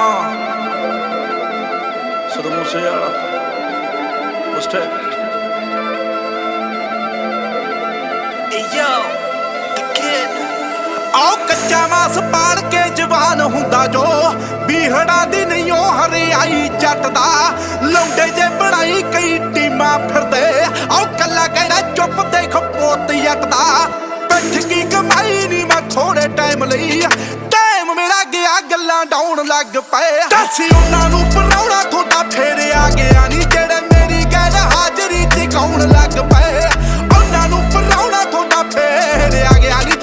Uh. Saddam Hussein. What's that? Hey yo, the kid. ਆਓ ਕੱਚਾ ਮਾਸ ਪਾੜ ਕੇ ਜਵਾਨ ਹੁੰਦਾ ਜੋ ਬੀਹੜਾ ਦੀ ਨਹੀਂ ਉਹ ਹਰਿਆਈ ਜੱਟ ਦਾ ਲੌਂਡੇ ਜੇ ਬਣਾਈ ਕਈ ਟੀਮਾਂ ਫਿਰ ਗਾਲਾਂ ਡਾਉਣ ਲੱਗ ਪਏ। ਦੱਸ ਉਹਨਾਂ ਨੂੰ ਪਰੌਣਾ ਥੋੜਾ ਫੇਰ ਆ ਗਿਆ ਨਹੀਂ ਜਿਹੜੇ ਮੇਰੀ ਗੱਲ ਹਾਜ਼ਰੀ ਟਿਕਾਉਣ ਲੱਗ ਪਏ। ਉਹਨਾਂ ਨੂੰ ਪਰੌਣਾ ਥੋੜਾ ਫੇਰ ਆ ਗਿਆ ਨਹੀਂ